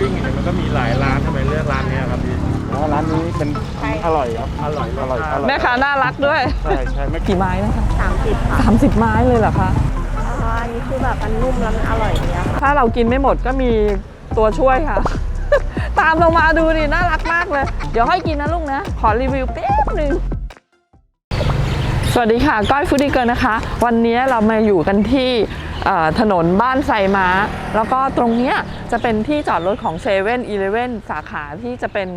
ปิ้งเนี่ยมันก็มีหลายร้านทำไมเลือกร้านเนี้ยครับพี่อ๋อร้านนี้เป็นอร่อยครับอร่อยอร่อยอร่อยแม่ค้าน่ารักด้วย ใช่ใช่ไม่กี่ไม้นะคะสามสิบค่ะ30 ไม้เลยเหรอคะอ๋ออันนี้คือแบบมันนุ่มแล้วมันอร่อยดีอะค่ะถ้าเรากินไม่หมดก็มีตัวช่วยค่ะ ตามเรามาดูดิ น่ารักมากเลย เดี๋ยวให้กินนะลูกนะ ขอรีวิวแป๊บหนึ่ง สวัสดีค่ะ ก้อยฟูดดี้เกิร์ลนะคะ วันนี้เรามาอยู่กันที่เอ่อ ถนนบ้านไซม้า แล้วก็ตรงนี้จะเป็นที่จอดรถของ7 e เ e ่ e อีเลสาขาที่จะเป็น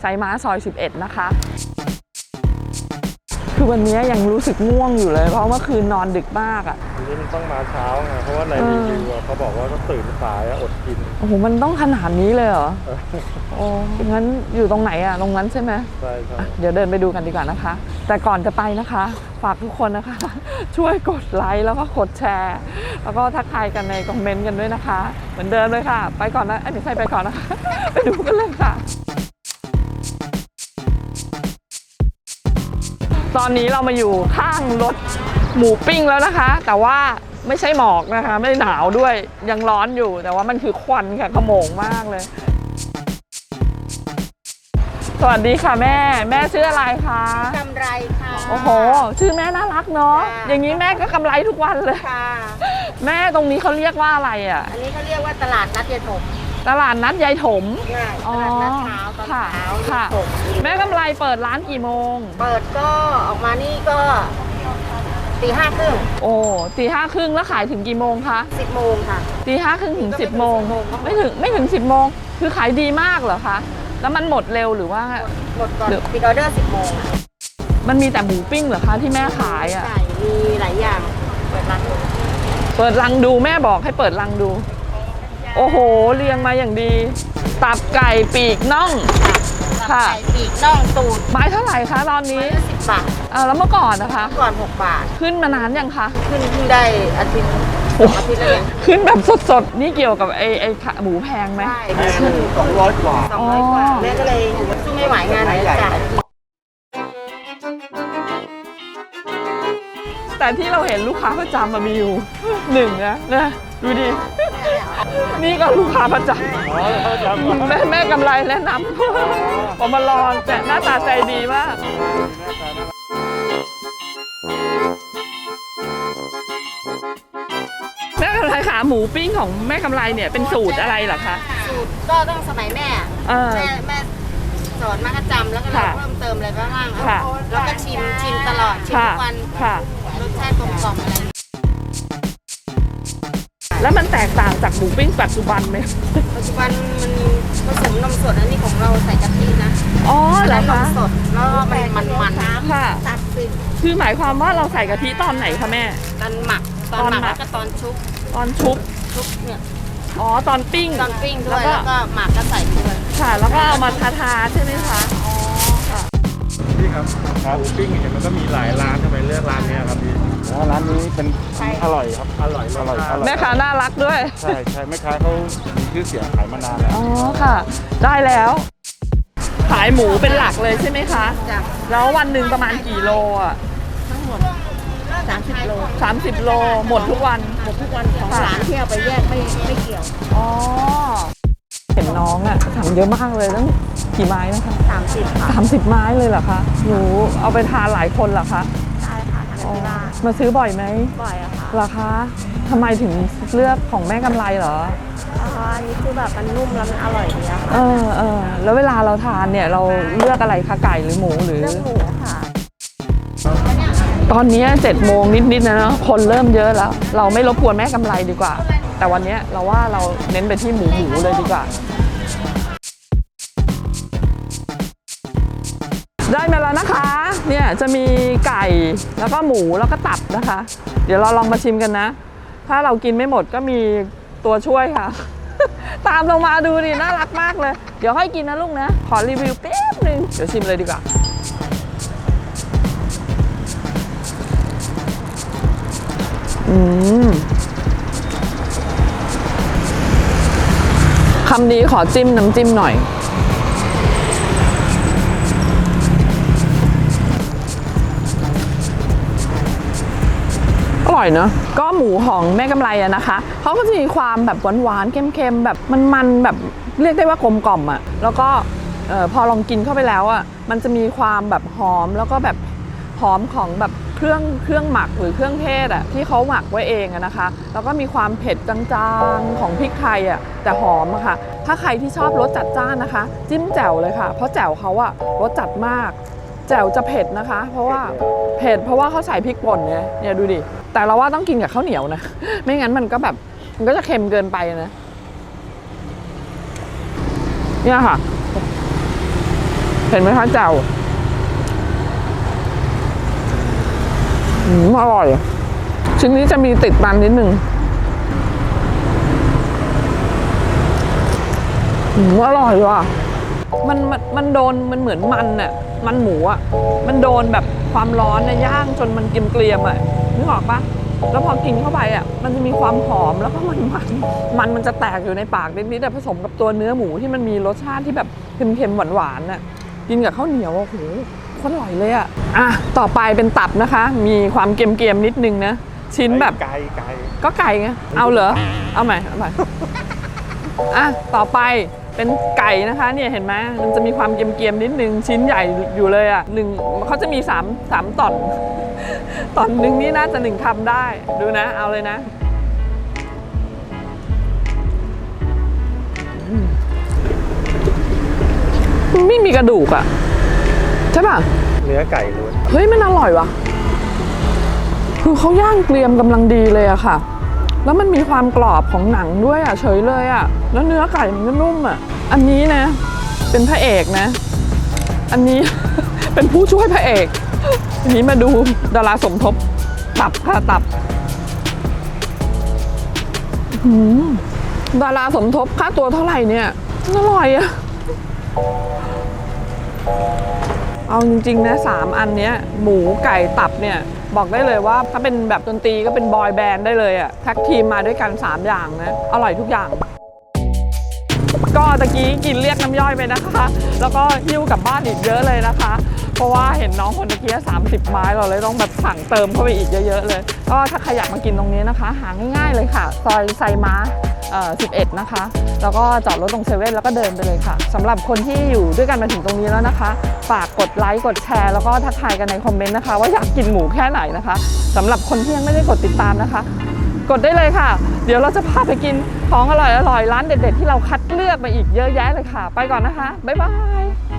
ไซม้าซอย 11 นะคะ คือวันนี้ยังรู้สึกง่วงอยู่เลย เพราะเมื่อคืนนอนดึกมากอะ่ะทีนี้มันต้องมาเช้าไงเพราะว่าในเออรีวิวอะเขาบอกว่าต้องตื่นสายอะอดกินโอ้โหมันต้องขนาดนี้เลยเหรอโอ้งั้นอยู่ตรงไหนอะตรงนั้นใช่ไหมใช่ใช่เดี๋ยวเดินไปดูกันดีกว่านะคะ แต่ก่อนจะไปนะคะ ฝากทุกคนนะคะ ช่วยกดไลค์แล้วก็กดแชร์ แล้วก็ทักทายกันในคอมเมนต์กันด้วยนะคะ เหมือนเดิมเลยค่ะ ไปก่อนนะไอ้ยไม่ใช่ไปก่อนนะคะ ไปดูกันเลยค่ะ ตอนนี้เรามาอยู่ข้างรถหมูปิ้งแล้วนะคะ แต่ว่าไม่ใช่หมอกนะคะ ไม่ได้หนาวด้วยยังร้อนอยู่ แต่ว่ามันคือควันค่ะขโมงมากเลย สวัสดีค่ะแม่ แม่ชื่ออะไรคะกำไรค่ะ โอ้โห ชื่อแม่น่ารักเนาะค่ะ อย่างนี้แม่ก็กำไรทุกวันเลย ค่ะ แม่ตรงนี้เขาเรียกว่าอะไรอะ อันนี้เขาเรียกว่าตลาดนัดเยายถม ตลาดนัดยายถม ง่ายอ๋ตอลาดนัดเช้าตอนค่ะเช้าค่ะยายถมแม่กำไรเปิดร้านกี่โมง เปิดก็ออกมานี่ก็ตีห้าครึ่งโอ้ตีห้าครึ่งแล้วขายถึงกี่โมงคะสิบโมงค่ะ ตีห้าครึ่งถึงก็สิบไม่ถึงโมง10โมง ไม่ถึงไม่ถึงสิบโมง คือขายดีมากเหรอคะ แล้วมันหมดเร็วหรือว่า หมดก่อนเดี๋ยวปิดออเดอร์สิบโมงอะมันมีแต่หมูปิ้งเหรอคะที่แม่ขายอะใช่มีหลายอย่าง เปิดร้านดูเปิดรังดูแม่บอกให้เปิดรังดู โอ้โห เรียงมาอย่างดี ตับไก่ปีกน่องค่ะ ไก่ปีกน่องตูดไม้เท่าไหร่คะตอนนี้สิบบาทอ่าแล้วเมื่อก่อนนะคะ ก่อนหกบาท ขึ้นมานานยังคะ ขึ้นเพิ่งได้อาทิตย์สองอาทิตย์แล้วยังขึ้นแบบสดๆ นี่เกี่ยวกับไอ้ไอ้ขาหมูแพงไหมใช่ขึ้นสองร้อยกว่าสองร้อยกว่า อ๋อ แม่ก็เลยสู้ไม่ไหวงานไหนจ่าย แต่ที่เราเห็นลูกค้าประจำมามีอยู่หนึ่งนะนะดูดิ นี่ก็ลูกค้าประจอ๋อเขาจำำแม่แม่กำไรแนะนำผมมารอแต่หน้าตาใจดีมากแม่กำไรขาหมูปิ้งของแม่กำไรเนี่ยเป็นสูตรอะไรเหรอคะ สูตรก็ต้องสมัยแม่เออแม่แม่สอนมาก็จำแล้วก็เราค่ะเพิ่มเติมอะไรบ้างค่ะแล้วก็ชิมชิมตลอดชิมค่ะทุกวัน ค่ะ รสชาติกลมกล่อมอะไรแล้วมันแตกต่างจากหมูปิ้งปัจจุบันไหมปัจจุบันมันผสมนมสดอันนี้ของเราใส่กะทินะอ๋อเหรแล้อวนมคะสดแล้วก็มันมันมันค่ะตัดสิคือหมายความว่าเราใส่กะทิตอนไหนคะแม่ตอนหมักตอนตอนหมักหมักแล้วก็ตอนชุบตอนชุบชุบเนี่ยอ๋อตอนปิ้งตอนปิ้งด้แล้ววยก็แล้วก็หมักก็ใส่ด้วยค่ะ แล้วก็เอามาทาทาๆใช่ไหมคะอ๋อค่ะ พี่ครับหมูปิ้งเนี่ยมันก็มีหลายร้านทำไมเลือกร้านเนี้ยครับพี่ร้านนี้เป็นอร่อยครับอร่อยอร่อยอร่อยแม่ค้าน่ารักด้วย ใช่ใช่แม่ค้าเขามีชื่อเสียงขายมานานแล้วอ๋อค่ะ ได้แล้ว ขายหมูเป็นหลักเลยใช่ไหมคะจ้ะแล้ววันหนึ่งประมาณกี่โลอะทั้งหมดสามสิบโล30 โล หมดทุกวันหมดทุกวันของหลานที่เอาไปแยกไม่ไม่เกี่ยวอ๋อ นน้องอะสั่งเยอะมากเลยตั้งกี่ไม้นะคะสามสิบค่ะ30ไม้เลยเหรอคะหนูเอาไปทานหลายคนเหรอคะใช่ค่ะทำที่บ้านมาซื้อบ่อยไหมบ่อยอะค่ะเหรอคะทำไมถึงเลือกของแม่กำไรเหรออ๋ออันนี้คือแบบมันนุ่มแล้วมันอร่อยดีอะค่ะเออเออแล้วเวลาเราทานเนี่ยเราเลือกอะไรคะไก่หรือหมูหรือ เรื่องหมูค่ะตอนเนี้เจ็ดโมงนิดๆนะเนาะคนเริ่มเยอะแล้ว เราไม่รบกวนแม่กำไรดีกว่า แต่วันเนี้ยเราว่าเราเน้นไปที่หมูหมูเลยดีกว่า ได้มาแล้วนะคะ เนี่ยจะมีไก่แล้วก็หมูแล้วก็ตับนะคะ เดี๋ยวเราลองมาชิมกันนะ ถ้าเรากินไม่หมดก็มีตัวช่วยค่ะ ตามเรามาดูดิน่ารักมากเลย เดี๋ยวให้กินนะลูกนะ ขอรีวิวแป๊บนึง เดี๋ยวชิมเลยดีกว่าอืมคำนี้ขอจิ้มน้ำจิ้มหน่อย ร่อยเนอะก็หมูของแม่กำไรอะนะคะเขาก็จะมีความแบบหวานๆเค็มๆแบบมันๆแบบเรียกได้ว่ากลมกล่อมอะแล้วก็พอลองกินเข้าไปแล้วอะมันจะมีความแบบหอมแล้วก็แบบหอมของแบบเครื่องเครื่องหมักหรือเครื่องเทศอะที่เขาหมักไว้เองอะนะคะ แล้วก็มีความเผ็ดจางๆของพริกไทยอะแต่หอมอะค่ะ ถ้าใครที่ชอบรสจัดจ้านนะคะ จิ้มแจ่วเลยค่ะ เพราะแจ่วเขาอะรสจัดมากแจ่วจะเผ็ดนะคะ เพราะว่าเผ็ดเพราะว่าเขาใส่พริกป่นเนี่ยเนี่ยดูดิ แต่เราว่าต้องกินกับข้าวเหนียวนะ ไม่งั้นมันก็แบบ มันก็จะเค็มเกินไปนะ เนี่ยค่ะ เห็นไหมคะแจ่วอืมอร่อย ชิ้นนี้จะมีติดมันนิดนึงอืมอร่อยว่ะมันมันมันโดนมันเหมือนมันน่ะ มันหมูอะ มันโดนแบบ ความร้อนเนี่ยย่างจนมันเกรียมๆอะนึกออกปะแล้วพอกินเข้าไปอะมันจะมีความหอมแล้วก็มันมันมันมันจะแตกอยู่ในปากนิดๆแต่ผสมกับตัวเนื้อหมูที่มันมีรสชาติที่แบบเค็มๆหวานๆน่ะกินกับข้าวเหนียวโอ้โหโคตรอร่อยเลยอะอะต่อไปเป็นตับนะคะ มีความเกรียมๆนิดนึงนะชิ้นแบบไก่ไก่ก็ไก่ไงเอาเหรอเอาใหม่เอาใหม่อะต่อไป เป็นไก่นะคะเนี่ยเห็นไหมมันจะมีความเกรียมๆนิดนึงชิ้นใหญ่อยู่เลยอะหนึ่งเขาจะมีสามสามตอนตอนหนึ่งนี่น่าจะหนึ่งคำได้ดูนะ เอาเลยนะอืมมันไม่มีกระดูกอะใช่ป่ะเนื้อไก่ล้วนเฮ้ยมันอร่อยว่ะ คือเขาย่างเกรียมกำลังดีเลยอะค่ะ แล้วมันมีความกรอบของหนังด้วยอะเฉยเลยอะแล้วเนื้อไก่มันก็นุ่มอะอันนี้นะ เป็นพระเอกนะ อันนี้ เป็นผู้ช่วยพระเอกทีนี้มาดูดาราสมทบตับค่ะตับดาราสมทบค่าตัวเท่าไหร่เนี่ยอร่อยอะเอาจริงๆนะสามอันเนี้ย หมูไก่ตับเนี่ย บอกได้เลยว่าถ้าเป็นแบบดนตรีก็เป็นบอยแบนด์ได้เลยอะแท็กทีมมาด้วยกัน 3 อย่างนะ อร่อยทุกอย่าง ก็ตะกี้กินเรียกน้ำย่อยไปนะคะ แล้วก็หิ้วกลับบ้านอีกเยอะเลยนะคะ ราะว่าเห็นน้องคนตะกี้30 ไม้เราเลยต้องแบบสั่งเติมเข้าไปอีกเยอะๆเลยก็ถ้าใครอยากมากินตรงนี้นะคะ หาง่ายๆเลยค่ะ ซอยไซม้า11 นะคะ แล้วก็จอดรถตรงเซเว่นแล้วก็เดินไปเลยค่ะสำหรับคนที่อยู่ด้วยกันมาถึงตรงนี้แล้วนะคะ ฝากกดไลค์กดแชร์ แล้วก็ทักทายกันในคอมเมนต์นะคะ ว่าอยากกินหมูแค่ไหนนะคะสำหรับคนที่ยังไม่ได้กดติดตามนะคะ กดได้เลยค่ะ เดี๋ยวเราจะพาไปกินของอร่อยๆร้านเด็ด ๆ ที่เราคัดเลือกมาอีกเยอะแยะเลยค่ะ ไปก่อนนะคะบ๊ายบาย